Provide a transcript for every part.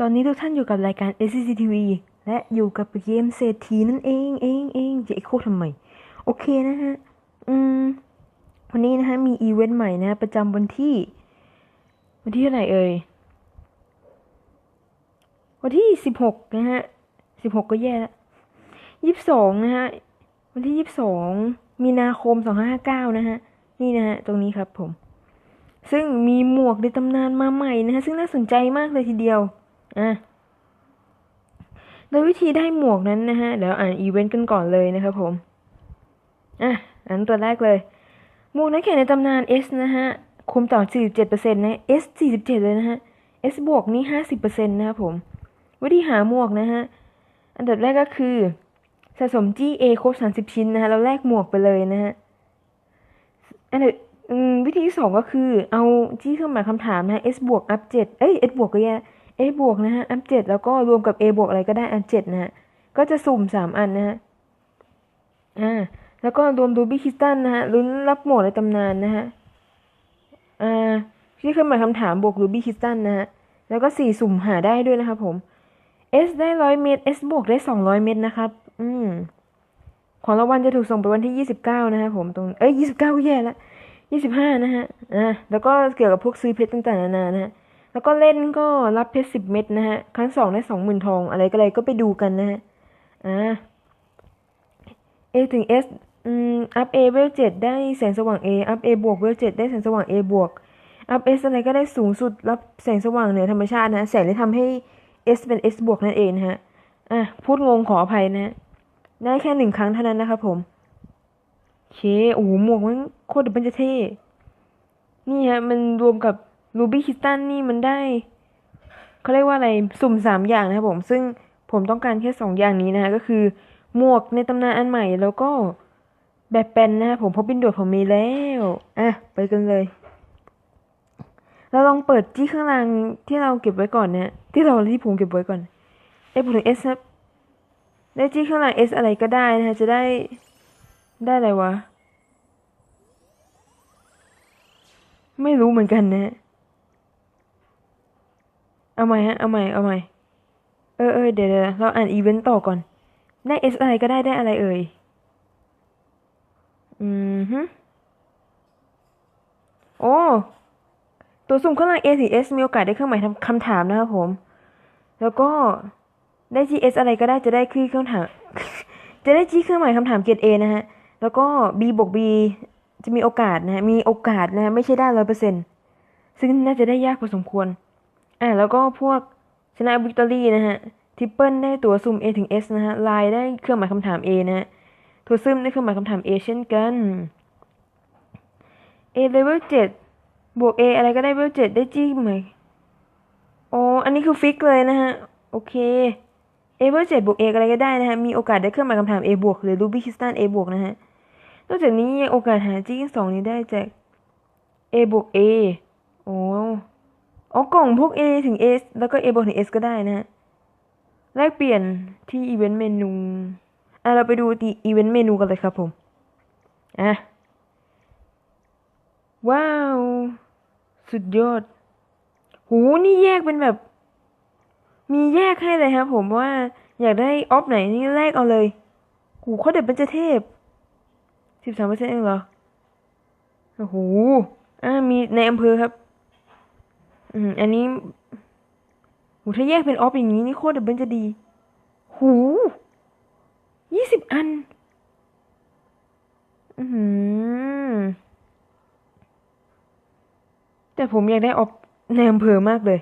ตอนนี้ทุกท่านอยู่กับรายการ SCTV และอยู่กับเกมเศรษฐีนั่นเองเองเองจะเอ็กโคทำไม โอเคนะฮะ อืม วันนี้นะฮะ มีอีเวนต์ใหม่นะฮะประจำวันที่ วันที่เท่าไหร่เอ่ย วันที่สิบหกนะฮะสิบหกก็แย่แล้วยี่สิบสองนะฮะ วันที่ยี่สิบสองมีนาคมสองห้าห้าเก้านะฮะ นี่นะฮะ ตรงนี้ครับผม ซึ่งมีหมวกในตำนานมาใหม่นะฮะ ซึ่งน่าสนใจมากเลยทีเดียว อะโดยวิธีได้หมวกนั้นนะฮะ เดี๋ยวอ่านอีเวนต์กันก่อนเลยนะครับผม อะ อันตัวแรกเลย หมวกนักแข่งในตำนาน S นะฮะ คุมต่อ 47%นะ S 47 เลยนะฮะ S บวกนี่50%นะครับผม วิธีหาหมวกนะฮะ อันดับแรกก็คือสะสม GA ครบ 30 ชิ้นนะฮะ แล้วแลกหมวกไปเลยนะฮะ อันดับวิธีที่สองก็คือเอาจี้เครื่องหมายคำถามนะฮะ s บวก up เจ็ดเอ้ย s บวกก็แย่ a บวกนะฮะ up เจ็ดแล้วก็รวมกับ a บวกอะไรก็ได้อันเจ็ดนะฮะก็จะสุ่มสามอันนะฮะอ่าแล้วก็รวมดูบี้คิสตันนะฮะลุ้นรับหมวกในตำนานนะฮะอ่าที่เครื่องหมายคำถามบวกรูบี้คิสตันนะฮะแล้วก็สี่สุ่มหาได้ด้วยนะครับผม S ได้ร้อยเมตร S บวกได้สองร้อยเมตรนะครับ อืม ของรางวัลจะถูกส่งไปวันที่ยี่สิบเก้านะครับผมตรง เอ้ยยี่สิบเก้าก็แย่แล้วยี่สิบห้านะฮะ อ่า แล้วก็เกี่ยวกับพวกซื้อเพชรต่างๆนานานะฮะ แล้วก็เล่นก็รับเพชรสิบเม็ดนะฮะ ครั้งสองได้สองหมื่นทอง อะไรก็อะไรก็ไปดูกันนะฮะ อ่า A ถึง S อืม up A เวลเจ็ดได้แสงสว่าง A up A บวกเวลเจ็ดได้แสงสว่าง A บวก up S อะไรก็ได้สูงสุดรับแสงสว่างเหนือธรรมชาตินะ แสงที่ทำให้ S เป็น S บวกนั่นเองนะฮะ อะ พูดงงขออภัยนะฮะได้แค่หนึ่งครั้งเท่านั้นนะครับผมโอเคโอ้โหหมวกมันโคตรเป็นจะเท่ นี่ฮะ มันรวมกับ รูบี้คิสตันนี่มันได้เขาเรียกว่าอะไรสุ่มสามอย่างนะครับผมซึ่งผมต้องการแค่สองอย่างนี้นะฮะก็คือ หมวกในตำนานอันใหม่แล้วก็แบบเป็นนะฮะผมเพราะบินโดดผมมีแล้วอะไปกันเลย เราลองเปิดจี้ข้างล่างที่เราเก็บไว้ก่อนเนะที่เราที่ผมเก็บไว้ก่อนเอ้ผมถึง S ครับได้จี้ข้างหลัง S อสอะไรก็ได้นะฮะจะได้ได้อะไรวะ ไม่รู้เหมือนกันนะ เอาใหม่ฮะ เอาใหม่ เอาใหม่ เออเออเดี๋ยวเราอ่านอีเวนต์ต่อก่อน ได้ S อะไรก็ได้ได้อะไรเอ่ย อืมฮึโอ้ ตัวสุ่มข้างหลัง A ถึง S มีโอกาสได้เครื่องหมายคำถามนะครับผม แล้วก็ได้ GS อะไรก็ได้จะได้คือเครื่องถาม จะได้จี้เครื่องหมายคำถามเกรด A นะฮะ แล้วก็ B บวก B จะมีโอกาสนะฮะ มีโอกาสนะฮะ ไม่ใช่ได้ร้อยเปอร์เซ็นต์ซึ่งน่าจะได้ยากพอสมควร อ่าแล้วก็พวกชนะวิกตอรี่นะฮะทิปเปิลได้ตัวซุ่ม A ถึง S นะฮะไลน์ได้เครื่องหมายคำถาม A นะฮะตัวซึมได้เครื่องหมายคำถาม A เช่นกัน A level เจ็ดบวก A อะไรก็ได้ level เจ็ดได้จี้ไหมอ๋ออันนี้คือฟิกเลยนะฮะ โอเค A เวอร์เจ็ดบวก A อะไรก็ได้นะฮะ มีโอกาสได้เครื่องหมายคำถาม A บวกหรือ Ruby Crystal A บวกนะฮะ นอกจากนี้โอกาสหาจี้สองนี้ได้จาก A บวก A โอ้ อ๋อกล่องพวก A ถึง S แล้วก็ A บวกถึง S ก็ได้นะฮะแลกเปลี่ยนที่อีเวนต์เมนูอะเราไปดูที่อีเวนต์เมนูกันเลยครับผม อะ ว้าว สุดยอด หูนี่แยกเป็นแบบ มีแยกให้เลยครับผมว่าอยากได้ออฟไหนนี่แลกเอาเลย หูเขาเด็ดเป็นจะเทพสิบสามเปอร์เซ็นต์เองเหรอ โอ้โห อ่ามีในอำเภอครับ อืม อันนี้หูถ้าแยกเป็นออฟอย่างนี้นี่โคตรเด็ดเป็นจะดี หูยี่สิบอัน อืมแต่ผมอยากได้ออฟในอำเภอมากเลย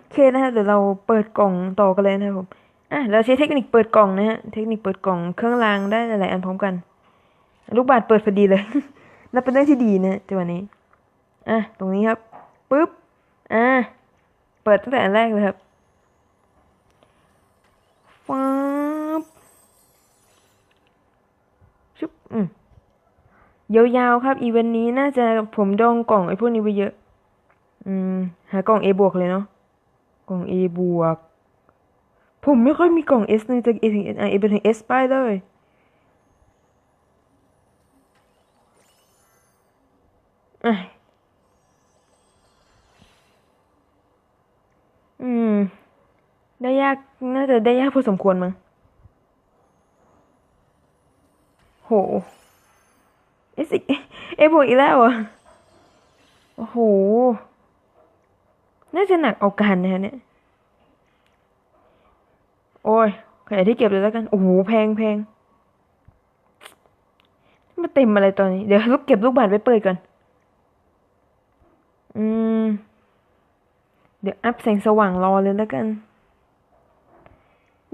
โอเคนะฮะเดี๋ยวเราเปิดกล่องต่อกันเลยนะครับผมอะเราใช้เทคนิคเปิดกล่องนะฮะ เทคนิคเปิดกล่องเครื่องรางได้หลายๆอันพร้อมกัน ลูกบาศเปิดพอดีเลยนับเป็นเรื่องที่ดีนะจังหวะนี้ อะ ตรงนี้ครับ อะเปิดตั้งแต่อันแรกเลยครับฟ้าบชุบอืมยาวๆครับ อีเวนต์นี้น่าจะผมดองกล่องไอ้พวกนี้ไปเยอะ อืม หากล่อง A บวกเลยเนาะ กล่อง A บวก ผมไม่ค่อยมีกล่อง S เลยจาก A ถึง A ไปถึง S ไปเลย อะ ได้ยากน่าจะได้ยากพอสมควรมั้งโหเอสิเอบวกอีกแล้วอะโอ้โห น่าจะหนักเอาการนะฮะเนี่ย โอ้ยขยายที่เก็บเลยแล้วกัน โอ้โห แพงแพงมาเต็มอะไรตอนนี้ เดี๋ยวลูกเก็บลูกบาศก์ไว้เปิดก่อน อืม เดี๋ยวอัพแสงสว่างรอเลยแล้วกัน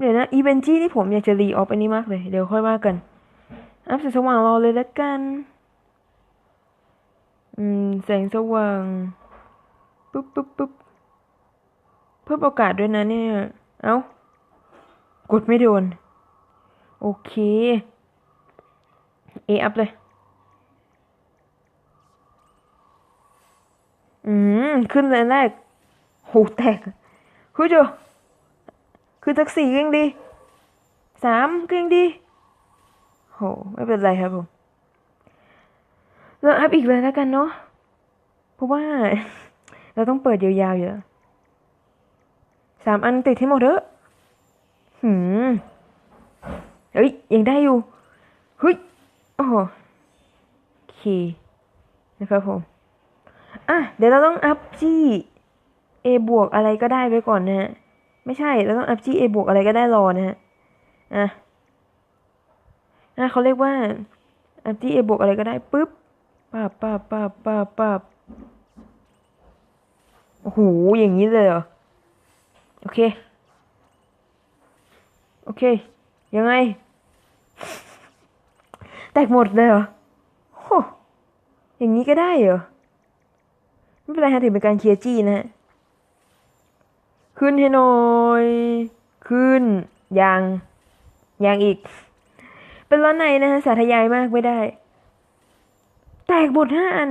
เดี๋ยวนะอีเวนจี้ที่ผมอยากจะรีออฟอันนี้มากเลย เดี๋ยวค่อยว่ากัน อัพแสงสว่างรอเลยแล้วกัน อืม แสงสว่างปุ๊บปุ๊บปุ๊บเพิ่มโอกาสด้วยนะเนี่ย เอ้ากดไม่โดน โอเคเออัพเลย อืม ขึ้นเลยแรกโหแตกคุยจู คือสักสี่ก็ยังดีสามก็ยังดีโหไม่เป็นไรครับผมเราอัพอีกเลยแล้วกันเนาะเพราะว่า เราต้องเปิดยาวๆอยู่สามอันติดให้หมดเถอะหืมเฮ้ยยังได้อยู่เฮ้ยโอ้โหโอเคนะครับผมอะเดี๋ยวเราต้องอัพจี้ A บวกอะไรก็ได้ไว้ก่อนนะฮะ ไม่ใช่เราต้องอัพจี้ A บวกอะไรก็ได้รอนะฮะอะอะเขาเรียกว่าอัพจี้ A บวกอะไรก็ได้ปุ๊บปับปับปับปับปับโอ้โหอย่างนี้เลยเหรอโอเค โอเค ยังไง แตกหมดเลยเหรอโหอย่างนี้ก็ได้เหรอ ไม่เป็นไรฮะถือเป็นการเคลียร์จี้นะฮะ ขึ้นให้หน่อย ขึ้น ยัง ยังอีก เป็นร้อนในนะฮะ สาธยายมากไม่ได้ แตกหมดห้าอัน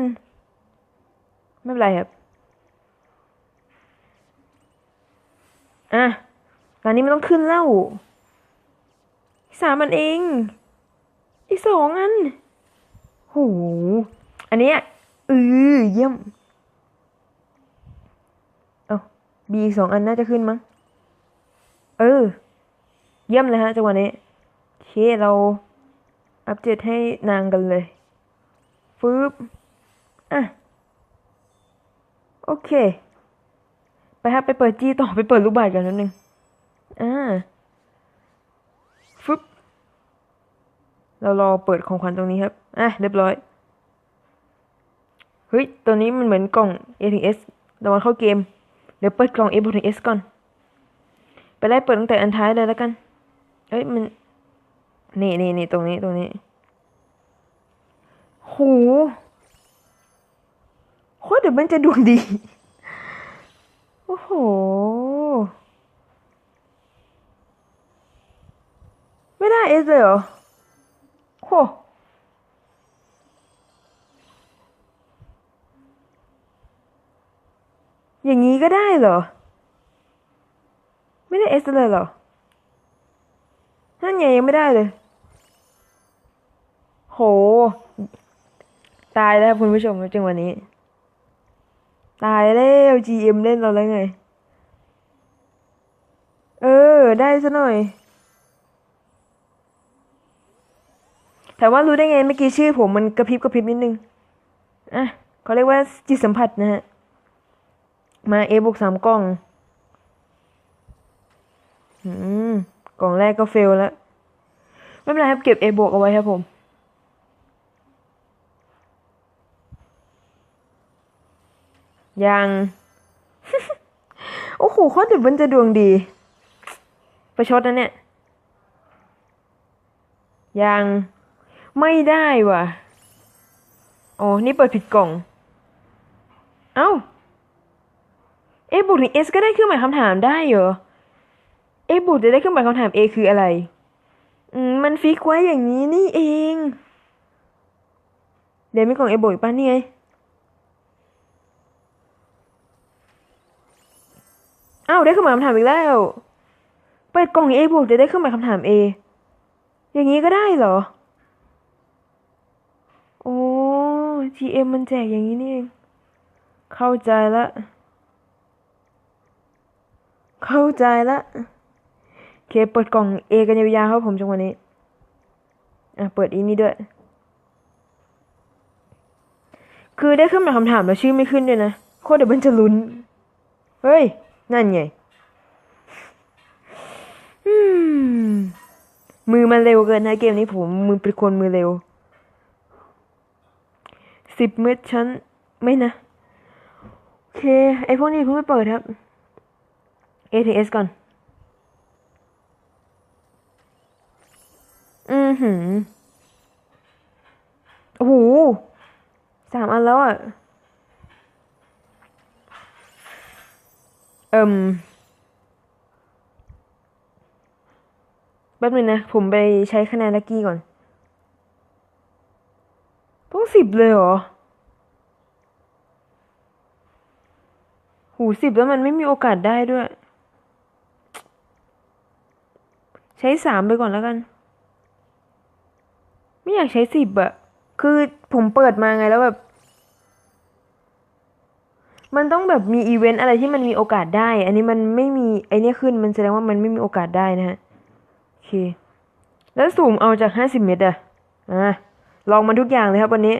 ไม่เป็นไรครับ อะ ตอนนี้มันต้องขึ้นแล้วอีสามอันเอง อีกสองอัน โห อันเนี้ยเออเยี่ยม เอา บีสองอันน่าจะขึ้นมั้ง เออ เยี่ยมเลยฮะจังหวะนี้โอเคเราอัปเดตให้นางกันเลยฟึบอะ โอเค ไปครับไปเปิดจีต่อไปเปิดลูกบาศก์กันนิดนึงอ่าฟึบเรารอเปิดของขวัญตรงนี้ครับ อะ เรียบร้อย เฮ้ย ตัวนี้มันเหมือนกล่อง A ถึง S เรามาเข้าเกม เดี๋ยวเปิดกล่อง A ถึง S ก่อน ไปไล่เปิดตั้งแต่อันท้ายเลยแล้วกัน เอ้ยมัน นี่นี่นี่ตรงนี้ตรงนี้ โหโคตรเดี๋ยวมันจะดวงดี โอ้โห ไม่ได้เอสเลยเหรอโห อย่างนี้ก็ได้เหรอ ไม่ได้เอสเลยเหรอ นั่นไงยังไม่ได้เลย โห ตายแล้วคุณผู้ชมจังวันนี้ ตายแล้ว GM เล่นเราแล้วไง เออ ได้ซะหน่อยแต่ว่ารู้ได้ไงเมื่อกี้ชื่อผมมันกระพริบกระพริบนิดนึง อะเขาเรียกว่าจิตสัมผัสนะฮะ มาเอบวกสามกล่อง อืม กล่องแรกก็เฟลแล้ว ไม่เป็นไรครับเก็บเอบวกเอาไว้ครับผม ยัง โอ้โหข้อถึงมันจะดวงดี ประชดนะเนี่ย ยังไม่ได้ว่ะ อ๋อ นี่เปิดผิดกล่อง เอ้า อบวกถึง S ก็ได้เครื่องหมายคำถามได้เหรอเอบวกจะได้เครื่องหมายคำถาม A คืออะไร อืม มันฟิกไว้อย่างนี้นี่เอง เดี๋ยวมีกล่องเอบวกอีกป่ะนี่ไงอ้าวได้เครื่องหมายคำถามอีกแล้ว เปิดกล่อง A บวกจะได้เครื่องหมายคำถาม A อย่างนี้ก็ได้เหรอ โอ้ GM มันแจกอย่างนี้นี่เอง เข้าใจละ เข้าใจละเคเปิดกล่อง A กันยาวๆครับผมจังหวะนี้ อะ เปิดอีนี้ด้วย คือได้ขึ้นมาคำถามแล้วชื่อไม่ขึ้นด้วยนะ โคตรเดี๋ยวมันจะลุ้น เฮ้ย นั่นไงมือมันเร็วเกินนะเกมนี้ผมมือเป็นคนมือเร็วสิบเม็ดชั้นไม่นะ โอเค ไอพวกนี้เพิ่งไปเปิดครับ ATS ก่อน อือหือ โอ้โหสามอันแล้วอะ เอิมแป๊บนึงนะ ผมไปใช้คะแนนลักกี้ก่อน ต้องสิบเลยเหรอ หูสิบแล้วมันไม่มีโอกาสได้ด้วย ใช้สามไปก่อนแล้วกัน ไม่อยากใช้สิบอะคือผมเปิดมาไงแล้วแบบ มันต้องแบบมีอีเวนต์อะไรที่มันมีโอกาสได้ อันนี้มันไม่มีไอเนี้ยขึ้นมันแสดงว่ามันไม่มีโอกาสได้นะฮะโอเค แล้วสูมเอาจากห้าสิบเมตรอะอะลองมันทุกอย่างเลยครับวันนี้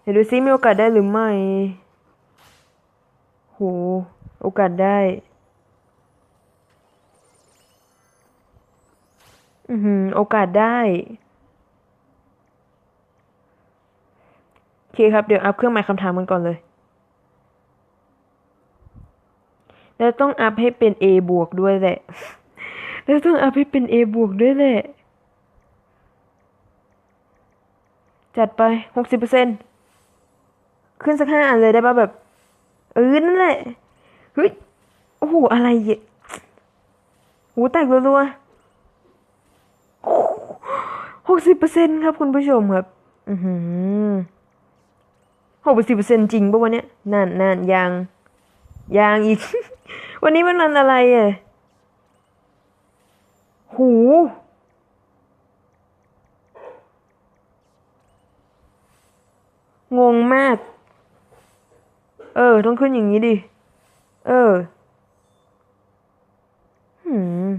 เดี๋ยวดูซิมีโอกาสได้หรือไม่ โห โอกาสได้ อือหือโอกาสได้ โอเคครับ เดี๋ยวอัพเครื่องหมายคำถามกันก่อนเลย แล้วต้องอัพให้เป็น A บวกด้วยแหละ แล้วต้องอัพให้เป็น A บวกด้วยแหละ จัดไปหกสิบเปอร์เซ็นขึ้นสักห้าอันเลยได้ป่ะแบบ เออนั่นแหละเฮ้ย โอ้โห อะไรเยอะหูแตกรัวๆ สิบเปอร์เซ็นครับคุณผู้ชมครับ อือหือหกสิบเปอร์เซ็นจริงป่ะวันเนี้ยนั่นนั่นยังยังอีก วันนี้มันนันอะไรอะหูงงมาก เออ ต้องขึ้นอย่างนี้ดิ เออ หืม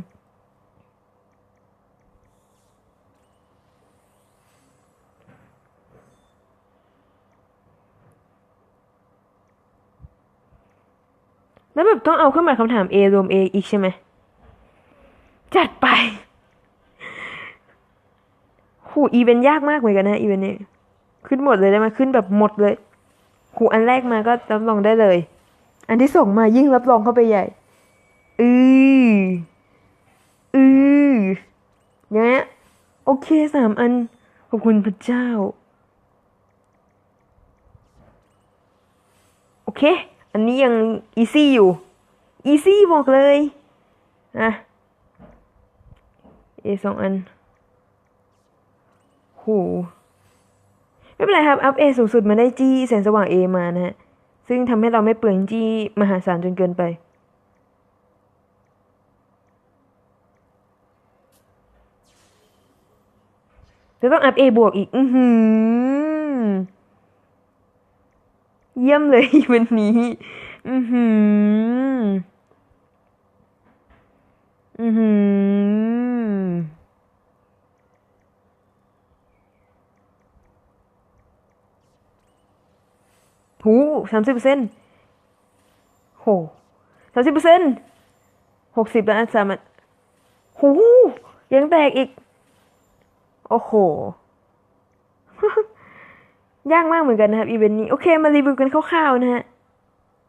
แล้วแบบต้องเอาเครื่องหมายคำถาม A รวม A อีกใช่ไหม จัดไปหูอีเวนต์ยากมากเหมือนกันนะอีเวนต์นี้ขึ้นหมดเลยได้ไหมขึ้นแบบหมดเลยหูอันแรกมาก็รับรองได้เลย อันที่ส่งมายิ่งรับรองเข้าไปใหญ่ อืออืออย่างเงี้ยโอเคสามอัน ขอบคุณพระเจ้า โอเค อันนี้ยังอีซี่อยู่ อีซี่บอกเลยอะเอสองอันโหไม่เป็นไรครับ อัพเอสูงสุดมาได้จี้แสงสว่างเอมานะฮะ ซึ่งทำให้เราไม่เปลืองจี้มหาศาลจนเกินไปจะต้องอัพเอบวกอีก อือหือ เยี่ยมเลยวันนี้ อือหือ อือหือ หูสามสิบเปอร์เซ็นต์โหสามสิบเปอร์เซ็นต์หกสิบแล้วสามอันหูยังแตกอีก โอ้โห ยากมากเหมือนกันนะครับอีเวนต์นี้ โอเคมารีวิวกันคร่าวๆนะฮะ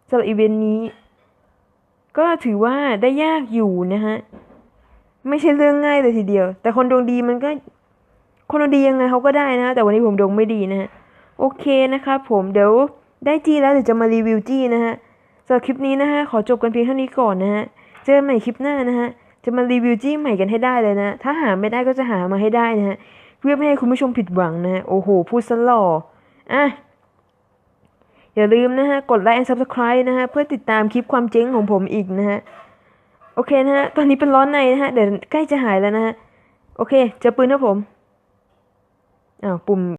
สำหรับอีเวนต์นี้ ก็ถือว่าได้ยากอยู่นะฮะ ไม่ใช่เรื่องง่ายเลยทีเดียว แต่คนดวงดีมันก็ คนดวงดียังไงเขาก็ได้นะ แต่วันนี้ผมดวงไม่ดีนะฮะ โอเคนะครับผมเดี๋ยวได้จี้แล้วเดี๋ยวจะมารีวิวจี้นะฮะสำหรับคลิปนี้นะฮะขอจบกันเพียงเท่านี้ก่อนนะฮะ เจอกันใหม่คลิปหน้านะฮะ จะมารีวิวจี้ใหม่กันให้ได้เลยนะ ถ้าหาไม่ได้ก็จะหามาให้ได้นะฮะ เพื่อไม่ให้คุณผู้ชมผิดหวังนะฮะ โอ้โหพูดซะหล่อ อะอย่าลืมนะฮะ กดไลค์ and subscribe นะฮะ เพื่อติดตามคลิปความเจ๊งของผมอีกนะฮะ โอเคนะฮะ ตอนนี้เป็นร้อนในนะฮะ เดี๋ยวใกล้จะหายแล้วนะฮะ โอเค เจอปืนนะผม อ้าว ปุ่ม